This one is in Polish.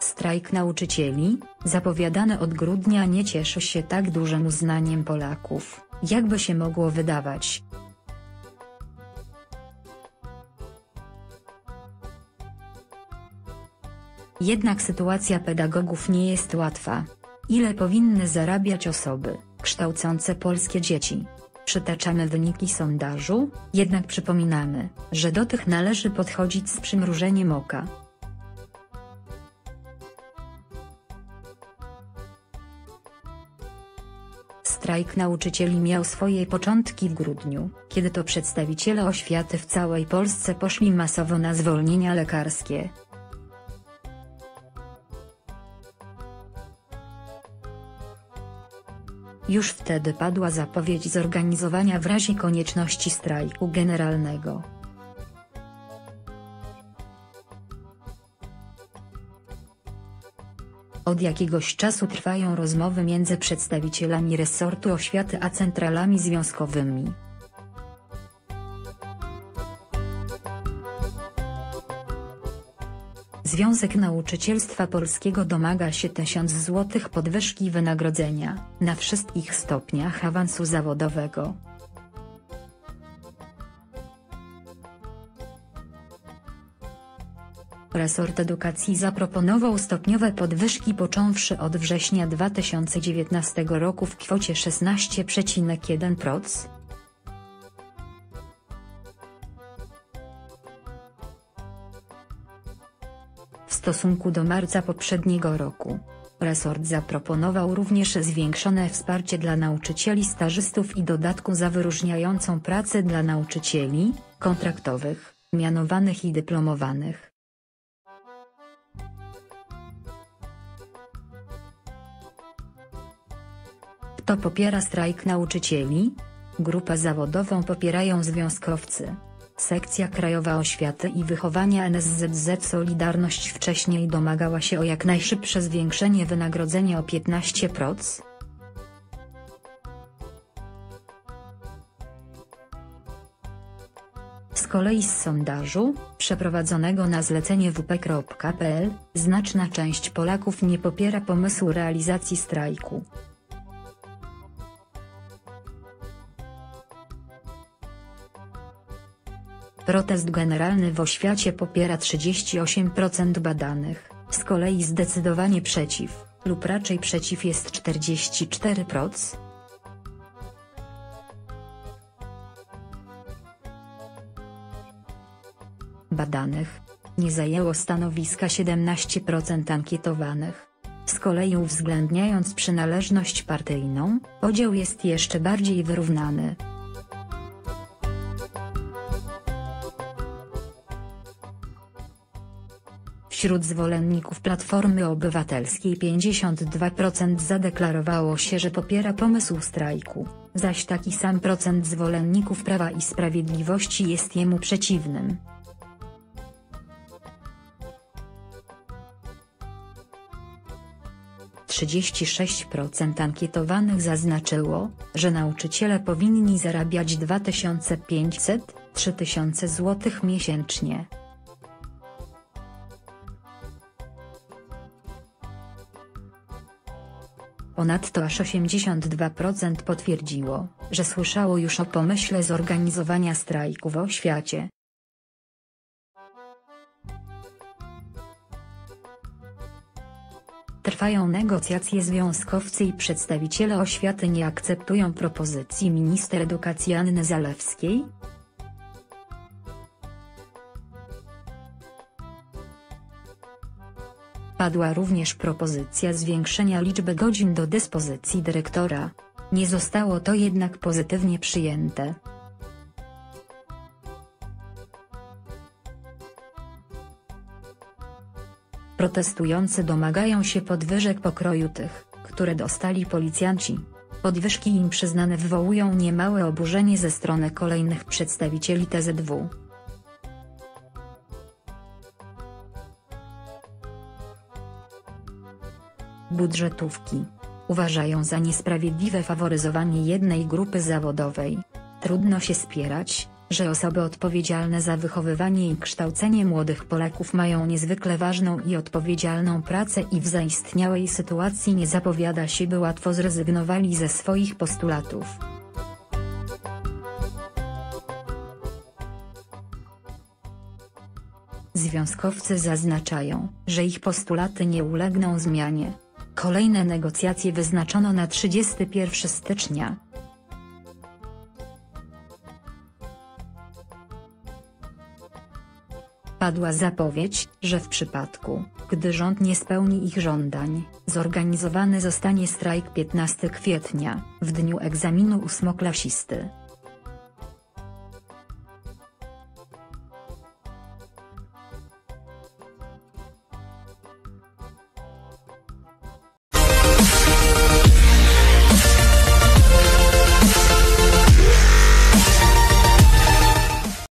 Strajk nauczycieli, zapowiadany od grudnia nie cieszy się tak dużym uznaniem Polaków, jakby się mogło wydawać. Jednak sytuacja pedagogów nie jest łatwa. Ile powinny zarabiać osoby, kształcące polskie dzieci? Przytaczamy wyniki sondażu, jednak przypominamy, że do tych należy podchodzić z przymrużeniem oka. Strajk nauczycieli miał swoje początki w grudniu, kiedy to przedstawiciele oświaty w całej Polsce poszli masowo na zwolnienia lekarskie. Już wtedy padła zapowiedź zorganizowania w razie konieczności strajku generalnego. Od jakiegoś czasu trwają rozmowy między przedstawicielami resortu oświaty a centralami związkowymi. Związek Nauczycielstwa Polskiego domaga się 1000 zł podwyżki wynagrodzenia, na wszystkich stopniach awansu zawodowego. Resort Edukacji zaproponował stopniowe podwyżki począwszy od września 2019 roku w kwocie 16,1%. W stosunku do marca poprzedniego roku. Resort zaproponował również zwiększone wsparcie dla nauczycieli stażystów i dodatku za wyróżniającą pracę dla nauczycieli, kontraktowych, mianowanych i dyplomowanych. Kto popiera strajk nauczycieli? Grupę zawodową popierają związkowcy. Sekcja Krajowa Oświaty i Wychowania NSZZ Solidarność wcześniej domagała się o jak najszybsze zwiększenie wynagrodzenia o 15%. Z kolei z sondażu, przeprowadzonego na zlecenie wp.pl, znaczna część Polaków nie popiera pomysłu realizacji strajku. Protest generalny w oświacie popiera 38% badanych, z kolei zdecydowanie przeciw, lub raczej przeciw jest 44%. Badanych. Nie zajęło stanowiska 17% ankietowanych. Z kolei uwzględniając przynależność partyjną, podział jest jeszcze bardziej wyrównany. Wśród zwolenników Platformy Obywatelskiej 52% zadeklarowało się, że popiera pomysł strajku, zaś taki sam procent zwolenników Prawa i Sprawiedliwości jest jemu przeciwnym. Trzydzieści sześć procent ankietowanych zaznaczyło, że nauczyciele powinni zarabiać 2500-3000 zł miesięcznie. Ponadto aż 82% potwierdziło, że słyszało już o pomyśle zorganizowania strajku w oświacie. Trwają negocjacje związkowcy i przedstawiciele oświaty nie akceptują propozycji minister edukacji Anny Zalewskiej, Padła również propozycja zwiększenia liczby godzin do dyspozycji dyrektora. Nie zostało to jednak pozytywnie przyjęte. Protestujący domagają się podwyżek pokroju tych, które dostali policjanci. Podwyżki im przyznane wywołują niemałe oburzenie ze strony kolejnych przedstawicieli TZW. budżetówki. Uważają za niesprawiedliwe faworyzowanie jednej grupy zawodowej. Trudno się spierać, że osoby odpowiedzialne za wychowywanie i kształcenie młodych Polaków mają niezwykle ważną i odpowiedzialną pracę i w zaistniałej sytuacji nie zapowiada się by łatwo zrezygnowali ze swoich postulatów. Związkowcy zaznaczają, że ich postulaty nie ulegną zmianie. Kolejne negocjacje wyznaczono na 31 stycznia. Padła zapowiedź, że w przypadku, gdy rząd nie spełni ich żądań, zorganizowany zostanie strajk 15 kwietnia, w dniu egzaminu ósmoklasisty.